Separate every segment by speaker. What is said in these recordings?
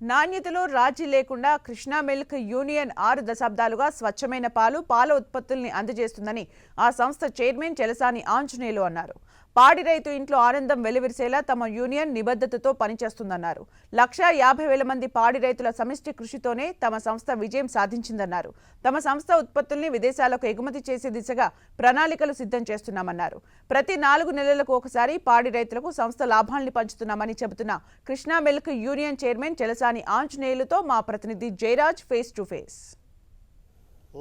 Speaker 1: నాణ్యతలో రాజీ లేకుండా Krishna milk union ఆరు దశాబ్దాలుగా స్వచ్ఛమైన పాలు పాల ఉత్పత్తుల్ని అందజేస్తుందని ఆ సంస్థ చైర్మన్ చెలసాని ఆంజనేయులు అన్నారు. పాడి రైతు ఇంట్లో ఆనందం వెలువరిసేలా తమ యూనియన్ నిబద్ధతతో పనిచేస్తుందన్నారు. లక్షా యాభై వేల మంది పాడి రైతుల సమిష్టి కృషితోనే తమ సంస్థ విజయం సాధించిందన్నారు. తమ సంస్థ ఉత్పత్తుల్ని విదేశాలకు ఎగుమతి చేసే దిశగా ప్రణాళికలు సిద్ధం చేస్తున్నామన్నారు. ప్రతి నాలుగు నెలలకు ఒకసారి పాడి రైతులకు సంస్థ లాభాల్ని పంచుతున్నామని చెబుతున్న Krishna milk union chairman Chelasani ఆంజనేయులతో మా ప్రతినిధి జయరాజ్ ఫేస్ టు ఫేస్.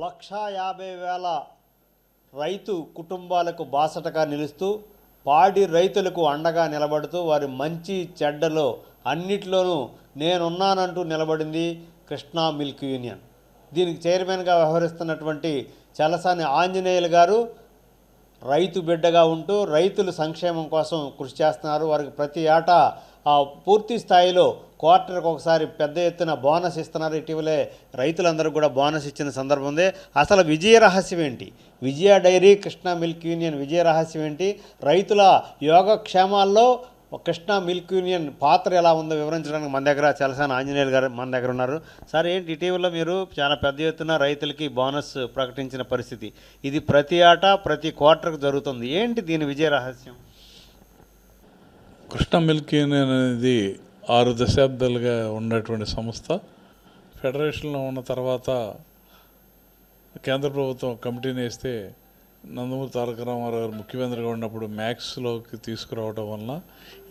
Speaker 2: లక్షా యాభై వేల రైతు కుటుంబాలకు బాసటగా నిలుస్తూ పాడి రైతులకు అండగా నిలబడుతూ వారి మంచి చెడ్డలో అన్నిట్లోనూ నేనున్నానంటూ నిలబడింది కృష్ణా మిల్క్ యూనియన్. దీనికి చైర్మన్గా వ్యవహరిస్తున్నటువంటి చలసాని ఆంజనేయులు గారు రైతు బిడ్డగా ఉంటూ రైతుల సంక్షేమం కోసం కృషి చేస్తున్నారు. వారికి ప్రతి ఏటా ఆ, పూర్తి స్థాయిలో క్వార్టర్కి ఒకసారి పెద్ద ఎత్తున బోనస్ ఇస్తున్నారు ఇటీవలే రైతులందరికీ కూడా బోనస్ ఇచ్చిన సందర్భం ఉంది. అసలు విజయ రహస్యం ఏంటి? Vijaya dairy Krishna milk union విజయ రహస్యం ఏంటి? రైతుల యోగక్షేమాల్లో కృష్ణా మిల్క్ యూనియన్ పాత్ర ఎలా ఉందో వివరించడానికి మన దగ్గర చలసాన ఆంజనేయులు గారు మన దగ్గర ఉన్నారు. సార్ ఏంటి ఇటీవల మీరు చాలా పెద్ద ఎత్తున రైతులకి బోనస్ ప్రకటించిన పరిస్థితి. ఇది ప్రతి ఆట ప్రతి క్వార్టర్కు జరుగుతుంది. ఏంటి దీని విజయ రహస్యం?
Speaker 3: కృష్ణ మిల్క్ యూనియన్ అనేది ఆరు దశాబ్దాలుగా ఉన్నటువంటి సంస్థ. ఫెడరేషన్లో ఉన్న తర్వాత కేంద్ర ప్రభుత్వం కమిటీని వేస్తే నందమూరి తారక రామారావు గారు ముఖ్యమంత్రిగా ఉన్నప్పుడు మ్యాక్స్లోకి తీసుకురావడం వలన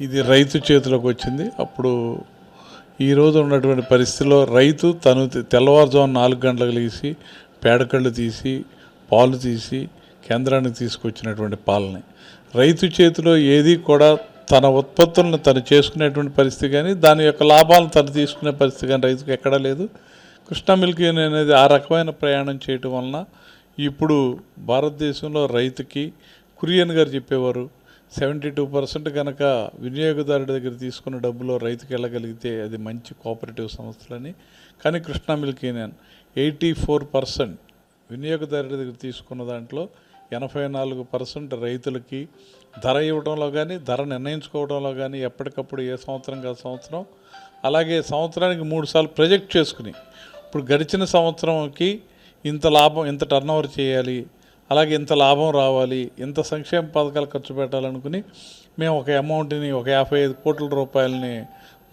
Speaker 3: ఇది రైతు చేతిలోకి వచ్చింది. అప్పుడు ఈరోజు ఉన్నటువంటి పరిస్థితిలో రైతు తను తెల్లవారుజామున తెల్లవారుజాము నాలుగు గంటలకు లేచి పేడకళ్ళు తీసి పాలు తీసి కేంద్రానికి తీసుకొచ్చినటువంటి పాలని. రైతు చేతిలో ఏది కూడా తన ఉత్పత్తులను తను చేసుకునేటువంటి పరిస్థితి కానీ దాని యొక్క లాభాలను తను తీసుకునే పరిస్థితి కానీ రైతుకు ఎక్కడా లేదు. కృష్ణా మిల్క్ యూనియన్ అనేది ఆ రకమైన ప్రయాణం చేయటం వలన ఇప్పుడు భారతదేశంలో రైతుకి కురియన్ గారు చెప్పేవారు సెవెంటీ టూ పర్సెంట్ కనుక వినియోగదారుడి దగ్గర తీసుకున్న డబ్బులో రైతుకి వెళ్ళగలిగితే అది మంచి కోఆపరేటివ్ సంస్థలని. కానీ Krishna milk union eighty four percent వినియోగదారుడి దగ్గర తీసుకున్న దాంట్లో ఎనభై నాలుగు పర్సెంట్ రైతులకి ధర ఇవ్వడంలో కానీ ధర నిర్ణయించుకోవడంలో కానీ ఎప్పటికప్పుడు ఏ సంవత్సరం కాదు సంవత్సరం. అలాగే సంవత్సరానికి మూడు సార్లు ప్రొజెక్ట్ చేసుకుని ఇప్పుడు గడిచిన సంవత్సరంకి ఇంత లాభం ఇంత టర్నోవర్ చేయాలి అలాగే ఇంత లాభం రావాలి ఇంత సంక్షేమ పథకాలు ఖర్చు పెట్టాలనుకుని మేము ఒక అమౌంట్ని ఒక యాభై ఐదు కోట్ల రూపాయలని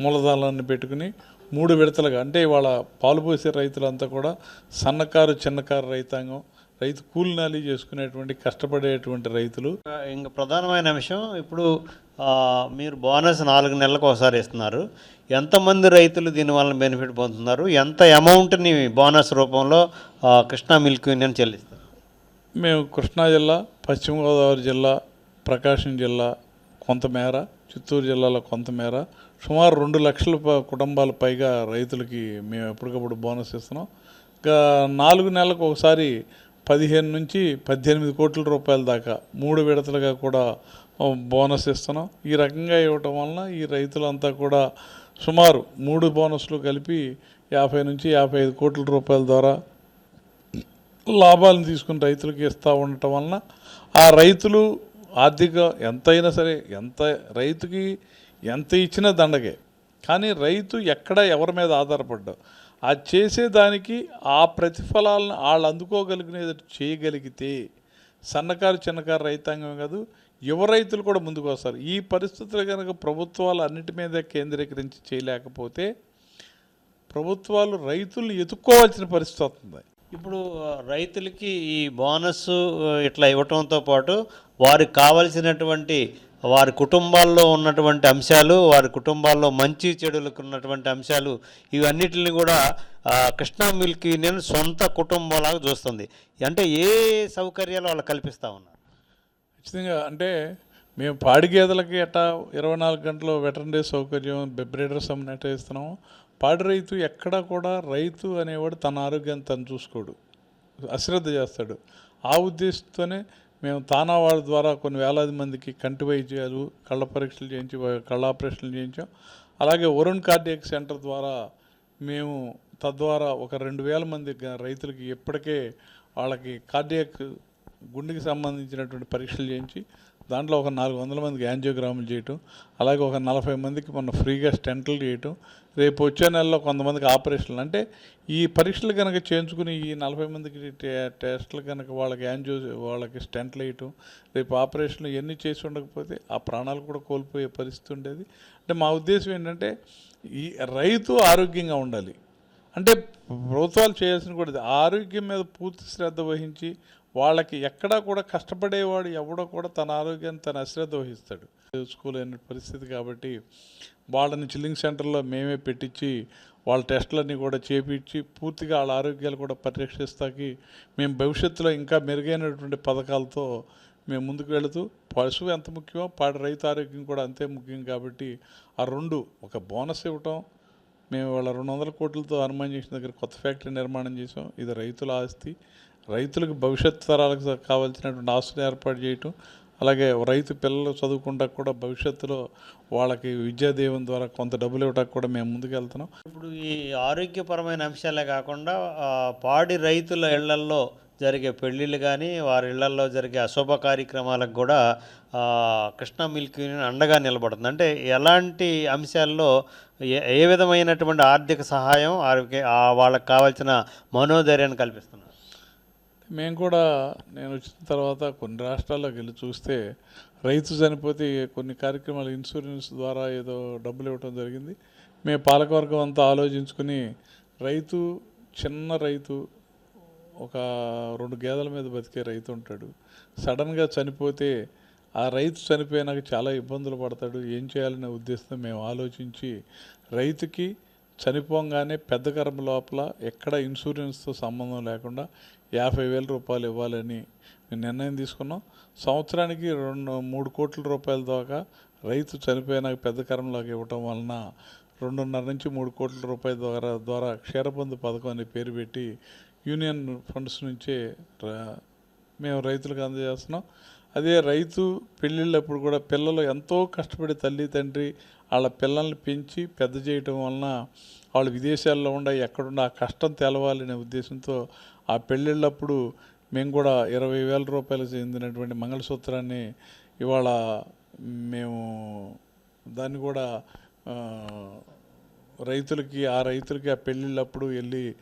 Speaker 3: మూలధనాన్ని పెట్టుకుని మూడు విడతలుగా అంటే ఇవాళ పాలు పోసే రైతులంతా కూడా సన్నకారు చిన్నకారు రైతాంగం. రైతు కూలినాలి చేసుకునేటువంటి కష్టపడేటువంటి రైతులు.
Speaker 2: ఇంకా ప్రధానమైన అంశం ఇప్పుడు మీరు బోనస్ నాలుగు నెలలకు ఒకసారి ఇస్తున్నారు. ఎంతమంది రైతులు దీనివల్ల బెనిఫిట్ పొందుతున్నారు? ఎంత అమౌంట్ని బోనస్ రూపంలో కృష్ణా మిల్క్ యూనియన్ చెల్లిస్తారు?
Speaker 3: మేము కృష్ణా జిల్లా పశ్చిమ గోదావరి జిల్లా ప్రకాశం జిల్లా కొంతమేర చిత్తూరు జిల్లాలో కొంతమేర సుమారు రెండు లక్షల కుటుంబాల పైగా రైతులకి మేము ఎప్పటికప్పుడు బోనస్ ఇస్తున్నాం. ఇంకా నాలుగు నెలలకు ఒకసారి పదిహేను నుంచి పద్దెనిమిది కోట్ల రూపాయల దాకా మూడు విడతలుగా కూడా బోనస్ ఇస్తున్నాం. ఈ రకంగా ఇవ్వటం వలన ఈ రైతులంతా కూడా సుమారు మూడు బోనస్లు కలిపి యాభై నుంచి యాభై ఐదు కోట్ల రూపాయల ద్వారా లాభాలను తీసుకుని రైతులకు ఇస్తూ ఉండటం వలన ఆ రైతులు ఆర్థిక ఎంతైనా సరే ఎంత రైతుకి ఎంత ఇచ్చినా దండగే కానీ రైతు ఎక్కడ ఎవరి మీద ఆధారపడ్డా అది చేసేదానికి ఆ ప్రతిఫలాలను వాళ్ళు అందుకోగలిగినది చేయగలిగితే సన్నకారు చిన్నకారు రైతాంగం కాదు యువ రైతులు కూడా ముందుకు వస్తారు. ఈ పరిస్థితులు కనుక ప్రభుత్వాలు అన్నిటి మీద కేంద్రీకరించి చేయలేకపోతే ప్రభుత్వాలు రైతులను ఎదుక్కోవాల్సిన పరిస్థితి వస్తుంది.
Speaker 2: ఇప్పుడు రైతులకి ఈ బోనస్ ఇట్లా ఇవ్వటంతో పాటు వారికి కావలసినటువంటి వారి కుటుంబాల్లో ఉన్నటువంటి అంశాలు వారి కుటుంబాల్లో మంచి చెడులకు ఉన్నటువంటి అంశాలు ఇవన్నిటిని కూడా కృష్ణా మిల్క్ యూనియన్ సొంత కుటుంబంలాగా చూస్తుంది. అంటే ఏ సౌకర్యాలు వాళ్ళు కల్పిస్తూ ఉన్నారు?
Speaker 3: ఖచ్చితంగా అంటే మేము పాడి గేదెలకి ఎట్టా ఇరవై నాలుగు గంటలు వెటర్నరీ సౌకర్యం బ్రీడర్స్ అమ్మినట్టు ఇస్తున్నాము పాడి రైతు ఎక్కడా కూడా రైతు అనేవాడు తన ఆరోగ్యాన్ని తను చూసుకోడు. అశ్రద్ధ చేస్తాడు. ఆ ఉద్దేశంతోనే మేము తానా వాళ్ళ ద్వారా కొన్ని వేలాది మందికి కంటి వైద్యాలు కళ్ళ పరీక్షలు చేయించి కళ్ళ ఆపరేషన్లు చేయించాం. అలాగే వరుణ్ కార్డియక్ సెంటర్ ద్వారా మేము తద్వారా ఒక రెండు వేల మంది రైతులకి ఇప్పటికే వాళ్ళకి కార్డియక్ గుండెకి సంబంధించినటువంటి పరీక్షలు చేయించి దాంట్లో ఒక నాలుగు వందల మందికి యాంజియోగ్రాములు చేయటం అలాగే ఒక నలభై మందికి మనం ఫ్రీగా స్టెంట్లు చేయటం రేపు వచ్చే నెలలో కొంతమందికి ఆపరేషన్లు. అంటే ఈ పరీక్షలు కనుక చేయించుకుని ఈ నలభై మందికి టే- టెస్టులు కనుక వాళ్ళకి యాంజియో వాళ్ళకి స్టెంట్లు వేయటం రేపు ఆపరేషన్లు ఇవన్నీ చేసి ఉండకపోతే ఆ ప్రాణాలు కూడా కోల్పోయే పరిస్థితి ఉండేది. అంటే మా ఉద్దేశం ఏంటంటే ఈ రైతు ఆరోగ్యంగా ఉండాలి. అంటే ప్రభుత్వాలు చేయాల్సిన కూడా ఆరోగ్యం మీద పూర్తి శ్రద్ధ వహించి వాళ్ళకి ఎక్కడా కూడా కష్టపడేవాడు ఎవడో కూడా తన ఆరోగ్యాన్ని తన అశ్రద్ధ వహిస్తాడు. స్కూల్ అనే పరిస్థితి కాబట్టి వాళ్ళని చిల్లింగ్ సెంటర్లో మేమే పెట్టించి వాళ్ళ టెస్టులన్నీ కూడా చేపించి పూర్తిగా వాళ్ళ ఆరోగ్యాలు కూడా పరిరక్షిస్తాకి మేము భవిష్యత్తులో ఇంకా మెరుగైనటువంటి పథకాలతో మేము ముందుకు వెళుతూ పశువు ఎంత ముఖ్యమో పాడి రైతు ఆరోగ్యం కూడా అంతే ముఖ్యం కాబట్టి ఆ రెండు ఒక బోనస్ ఇవ్వటం మేము వాళ్ళ రెండు వందల కోట్లతో హనుమాన్ దగ్గర కొత్త ఫ్యాక్టరీ నిర్మాణం చేసాం. ఇది రైతుల ఆస్తి. రైతులకు భవిష్యత్ తరాలకు కావాల్సినటువంటి ఆస్తులు ఏర్పాటు చేయటం అలాగే రైతు పిల్లలు చదువుకుంటా కూడా భవిష్యత్తులో వాళ్ళకి విద్యాదీవం ద్వారా కొంత డబ్బులు ఇవ్వడానికి కూడా మేము ముందుకు వెళ్తున్నాం
Speaker 2: ఇప్పుడు ఈ ఆరోగ్యపరమైన అంశాలే కాకుండా పాడి రైతుల ఇళ్ళల్లో జరిగే పెళ్ళిళ్ళు కానీ వారి ఇళ్ళల్లో జరిగే అశుభ కార్యక్రమాలకు కూడా కృష్ణ కృష్ణా మిల్క్ యూనియన్ అండగా నిలబడుతుంది. అంటే ఎలాంటి అంశాల్లో ఏ ఏ విధమైనటువంటి ఆర్థిక సహాయం వారికి ఆ వాళ్ళకి కావాల్సిన మనోధైర్యాన్ని కల్పిస్తున్నారు?
Speaker 3: మేము కూడా నేను వచ్చిన తర్వాత కొన్ని రాష్ట్రాల్లోకి వెళ్ళి చూస్తే రైతు చనిపోతే కొన్ని కార్యక్రమాలు ఇన్సూరెన్స్ ద్వారా ఏదో డబ్బులు ఇవ్వటం జరిగింది. మేము పాలకవర్గం అంతా ఆలోచించుకుని రైతు చిన్న రైతు ఒక రెండు గేదెల మీద బతికే రైతు ఉంటాడు. సడన్గా చనిపోతే ఆ రైతు చనిపోయినాక చాలా ఇబ్బందులు పడతాడు. ఏం చేయాలనే ఉద్దేశంతో మేము ఆలోచించి రైతుకి చనిపోగానే పెద్ద కర్మ లోపల ఎక్కడ ఇన్సూరెన్స్తో సంబంధం లేకుండా యాభై వేల రూపాయలు ఇవ్వాలని మేము నిర్ణయం తీసుకున్నాం. సంవత్సరానికి రెండు మూడు కోట్ల రూపాయల దాకా రైతు చనిపోయినాక పెద్ద కర్మలోకి ఇవ్వటం వలన రెండున్నర నుంచి మూడు కోట్ల రూపాయల ద్వారా ద్వారా క్షీరబంధు పథకం అనే పేరు పెట్టి యూనియన్ ఫండ్స్ నుంచే మేము రైతులకు అందజేస్తున్నాం. అదే రైతు పెళ్ళిళ్ళప్పుడు కూడా పిల్లలు ఎంతో కష్టపడి తల్లి తండ్రి వాళ్ళ పిల్లల్ని పెంచి పెద్ద చేయటం వలన వాళ్ళు విదేశాల్లో ఉండ ఎక్కడున్న ఆ కష్టం తెలవాలనే ఉద్దేశంతో ఆ పెళ్ళిళ్ళప్పుడు మేము కూడా ఇరవై వేల రూపాయలు చెందినటువంటి మంగళసూత్రాన్ని ఇవాళ మేము దాన్ని కూడా రైతులకి ఆ రైతులకి ఆ పెళ్ళిళ్ళప్పుడు వెళ్ళి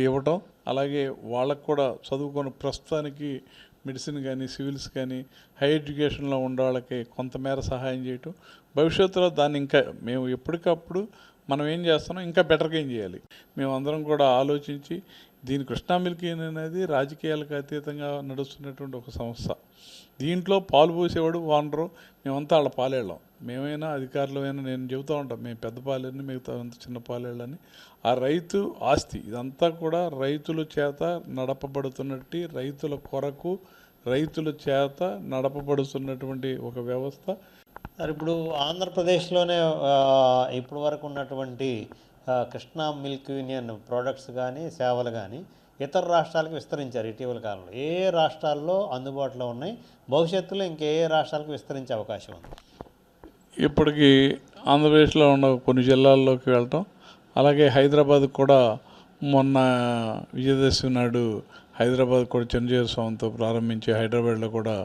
Speaker 3: ఇవ్వటం. అలాగే వాళ్ళకు కూడా చదువుకొని ప్రస్తుతానికి మెడిసిన్ కానీ సివిల్స్ కానీ హై ఎడ్యుకేషన్లో ఉన్న వాళ్ళకి కొంతమేర సహాయం చేయటం. భవిష్యత్తులో దాన్ని ఇంకా మేము ఎప్పటికప్పుడు మనం ఏం చేస్తున్నాం ఇంకా బెటర్గా ఏం చేయాలి? మేము అందరం కూడా ఆలోచించి దీని కృష్ణా మిల్క్ అనేది రాజకీయాలకు అతీతంగా నడుస్తున్నటువంటి ఒక సంస్థ. దీంట్లో పాలు పోసేవాడు ఓనరు మేమంతా వాళ్ళ పాలేళ్ళం. మేమైనా అధికారులమైనా నేను చెబుతూ ఉంటాం మేము పెద్ద పాలేని మిగతా అంత చిన్న పాలేళ్ళని. ఆ రైతు ఆస్తి ఇదంతా కూడా రైతుల చేత నడపబడుతున్నట్టు రైతుల కొరకు రైతుల చేత నడపబడుతున్నటువంటి ఒక వ్యవస్థ.
Speaker 2: సార్ ఇప్పుడు ఆంధ్రప్రదేశ్లోనే ఆ, ఇప్పటి వరకు ఉన్నటువంటి కృష్ణా మిల్క్ యూనియన్ ప్రోడక్ట్స్ కానీ సేవలు కానీ ఇతర రాష్ట్రాలకు విస్తరించారు ఇటీవల కాలంలో. ఏ రాష్ట్రాల్లో అందుబాటులో ఉన్నాయి? భవిష్యత్తులో ఇంకే ఏ రాష్ట్రాలకు విస్తరించే అవకాశం ఉంది.
Speaker 3: ఇప్పటికీ ఆంధ్రప్రదేశ్లో ఉన్న కొన్ని జిల్లాల్లోకి వెళ్ళటం అలాగే హైదరాబాద్ కూడా మొన్న విజయదశమి నాడు హైదరాబాద్ కూడా చిరంజీవి స్వామితో ప్రారంభించి హైదరాబాద్లో కూడా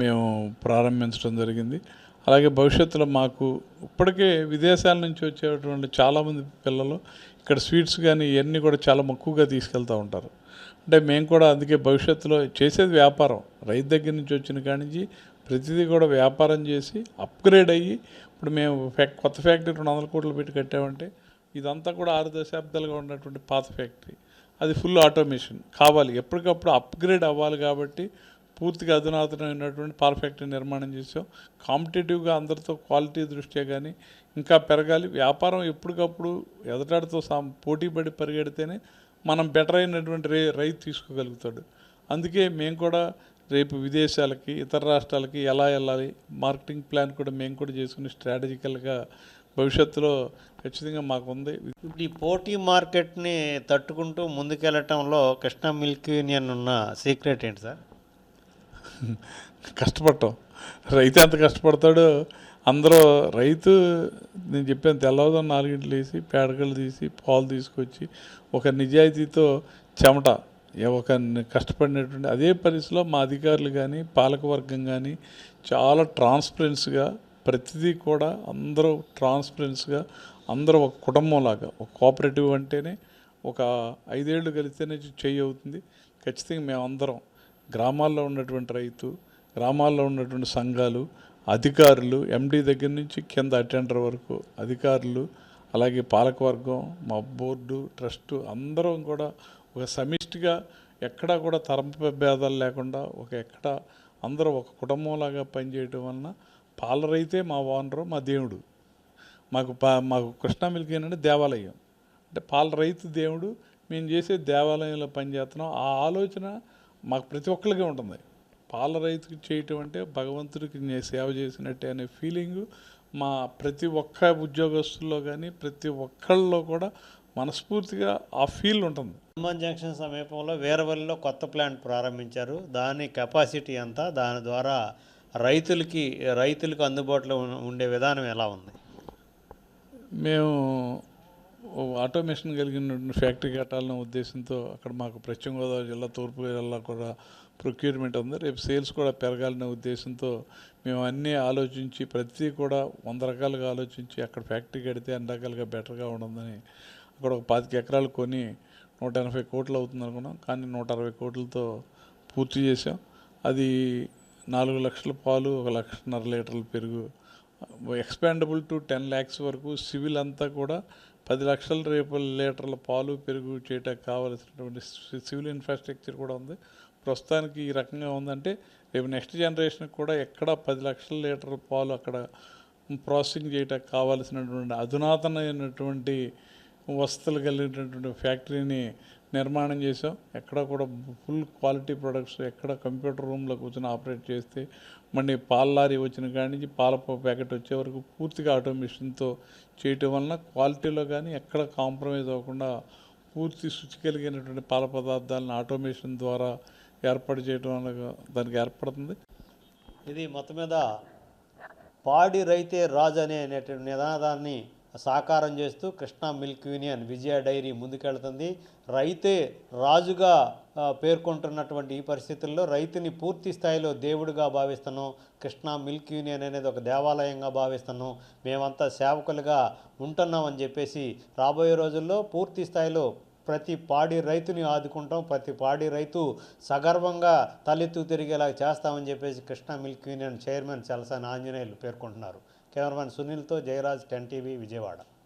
Speaker 3: మేము ప్రారంభించడం జరిగింది. అలాగే భవిష్యత్తులో మాకు ఇప్పటికే విదేశాల నుంచి వచ్చేటువంటి చాలామంది పిల్లలు ఇక్కడ స్వీట్స్ కానీ ఇవన్నీ కూడా చాలా మక్కువగా తీసుకెళ్తూ ఉంటారు. అంటే మేము కూడా అందుకే భవిష్యత్తులో చేసేది వ్యాపారం. రైతు దగ్గర నుంచి వచ్చిన కాడి నుంచి ప్రతిదీ కూడా వ్యాపారం చేసి అప్గ్రేడ్ అయ్యి ఇప్పుడు మేము ఫ్యాక్ కొత్త ఫ్యాక్టరీ రెండు వందల కోట్లు పెట్టి కట్టామంటే ఇదంతా కూడా ఆరు దశాబ్దాలుగా ఉన్నటువంటి పాత ఫ్యాక్టరీ. అది ఫుల్ ఆటోమేషన్. కావాలి. ఎప్పటికప్పుడు అప్గ్రేడ్ అవ్వాలి కాబట్టి పూర్తిగా అధునాతనమైనటువంటి పర్ఫెక్ట్ నిర్మాణం చేసాం కాంపిటేటివ్గా అందరితో క్వాలిటీ దృష్ట్యా కానీ ఇంకా పెరగాలి. వ్యాపారం ఎప్పటికప్పుడు ఎదటాడితో సాం పోటీ పడి పరిగెడితేనే మనం బెటర్ అయినటువంటి రే రైతు తీసుకోగలుగుతాడు. అందుకే మేము కూడా రేపు విదేశాలకి ఇతర రాష్ట్రాలకి ఎలా వెళ్ళాలి మార్కెటింగ్ ప్లాన్ కూడా మేము కూడా చేసుకుని స్ట్రాటజికల్గా భవిష్యత్తులో ఖచ్చితంగా మాకు ఉంది
Speaker 2: ఇప్పుడు ఈ పోటీ మార్కెట్ని తట్టుకుంటూ ముందుకెళ్ళటంలో కృష్ణా మిల్క్ యూనియన్ ఉన్న సీక్రెట్ ఏంటి సార్?
Speaker 3: కష్టపడటం. రైతు ఎంత కష్టపడతాడో అందరూ రైతు నేను చెప్పాను తెల్లవారుజాము నాలుగింటిలు వేసి పేడకలు తీసి పాలు తీసుకొచ్చి ఒక నిజాయితీతో చెమట ఒక కష్టపడినటువంటి అదే పరిస్థితిలో మా అధికారులు కానీ పాలకవర్గం కానీ చాలా ట్రాన్స్పరెన్స్గా ప్రతిదీ కూడా అందరూ ట్రాన్స్పరెన్స్గా అందరూ ఒక కుటుంబంలాగా ఒక కోఆపరేటివ్ అంటేనే ఒక ఐదేళ్ళు కలిస్తేనే చెయ్యి అవుతుంది ఖచ్చితంగా మేమందరం గ్రామాల్లో ఉన్నటువంటి రైతు గ్రామాల్లో ఉన్నటువంటి సంఘాలు అధికారులు ఎండి దగ్గర నుంచి కింద అటెండర్ వరకు అధికారులు అలాగే పాలకవర్గం మా బోర్డు ట్రస్టు అందరం కూడా ఒక సమిష్టిగా ఎక్కడా కూడా తరంప భేదాలు లేకుండా ఒక ఎక్కడ అందరూ ఒక కుటుంబంలాగా పనిచేయటం వలన పాల రైతే మా ఓనరు మా దేవుడు. మాకు పా మాకు కృష్ణా మిల్క్ ఏంటంటే దేవాలయం. అంటే పాల రైతు దేవుడు మేము చేసే దేవాలయంలో పనిచేస్తున్నాం. ఆ ఆలోచన మాకు ప్రతి ఒక్కరికి ఉంటుంది. పాల రైతుకి చేయటం అంటే భగవంతుడికి నేను సేవ చేసినట్టే అనే ఫీలింగు మా ప్రతి ఒక్క ఉద్యోగస్తుల్లో కానీ ప్రతి ఒక్కళ్ళలో కూడా మనస్ఫూర్తిగా ఆ ఫీల్ ఉంటుంది.
Speaker 2: హనుమాన్ జంక్షన్ సమీపంలో వీరవల్లిలో కొత్త ప్లాంట్ ప్రారంభించారు. దాని కెపాసిటీ ఎంత దాని ద్వారా రైతులకి రైతులకు అందుబాటులో ఉండే విధానం ఎలా ఉంది?
Speaker 3: మేము ఆటోమేషన్ కలిగిన ఫ్యాక్టరీ కట్టాలనే ఉద్దేశంతో అక్కడ మాకు పశ్చిమ గోదావరి జిల్లా తూర్పు జిల్లా కూడా ప్రొక్యూర్మెంట్ ఉంది. రేపు సేల్స్ కూడా పెరగాలనే ఉద్దేశంతో మేము అన్నీ ఆలోచించి ప్రతిదీ కూడా వంద రకాలుగా ఆలోచించి అక్కడ ఫ్యాక్టరీ కడితే అన్ని రకాలుగా బెటర్గా ఉండదని అక్కడ ఒక పాతిక ఎకరాలు కొని నూట ఎనభై కోట్లు అవుతుంది అనుకున్నాం. కానీ నూట అరవై కోట్లతో పూర్తి చేసాం అది నాలుగు లక్షల పాలు ఒక లక్షన్నర లీటర్ల పెరుగు ఎక్స్పాండబుల్ టు టెన్ ల్యాక్స్ వరకు సివిల్ అంతా కూడా పది లక్షల రేపు లీటర్ల పాలు పెరుగు చేయటానికి కావలసినటువంటి సివిల్ ఇన్ఫ్రాస్ట్రక్చర్ కూడా ఉంది. ప్రస్తుతానికి ఈ రకంగా ఉందంటే రేపు నెక్స్ట్ జనరేషన్కి కూడా ఎక్కడ పది లక్షల లీటర్ల పాలు అక్కడ ప్రాసెసింగ్ చేయటానికి కావాల్సినటువంటి అధునాతనమైనటువంటి వసతులు కలిగినటువంటి ఫ్యాక్టరీని నిర్మాణం చేసాం ఎక్కడ కూడా ఫుల్ క్వాలిటీ ప్రొడక్ట్స్ ఎక్కడ కంప్యూటర్ రూమ్లో కూర్చొని ఆపరేట్ చేస్తే మళ్ళీ పాల లారీ వచ్చిన కాడి నుంచి పాల ప్యాకెట్ వచ్చే వరకు పూర్తిగా ఆటోమేషన్తో చేయటం వలన క్వాలిటీలో కానీ ఎక్కడ కాంప్రమైజ్ అవ్వకుండా పూర్తి శుచి కలిగినటువంటి పాల పదార్థాలను ఆటోమేషన్ ద్వారా ఏర్పాటు చేయడం వల్ల దానికి ఏర్పడుతుంది.
Speaker 2: ఇది మొత్తం మీద పాడి రైతే రాజు అనే అనేటువంటి నినాదాన్ని సాకారం చేస్తూ Krishna milk union Vijaya dairy ముందుకెళ్తుంది. రైతే రాజుగా పేర్కొంటున్నటువంటి ఈ పరిస్థితుల్లో రైతుని పూర్తి స్థాయిలో దేవుడిగా భావిస్తున్నాం. కృష్ణా మిల్క్ యూనియన్ అనేది ఒక దేవాలయంగా భావిస్తున్నాం. మేమంతా సేవకులుగా ఉంటున్నామని చెప్పేసి రాబోయే రోజుల్లో పూర్తి స్థాయిలో ప్రతి పాడి రైతుని ఆదుకుంటాం. ప్రతి పాడి రైతు సగర్వంగా తలెత్తు తిరిగేలా చేస్తామని చెప్పేసి Krishna milk union chairman Chalasani Anjaneyulu పేర్కొంటున్నారు. కెమెరామెన్ సునీల్తో జయరాజ్ టెన్ టీవీ విజయవాడ.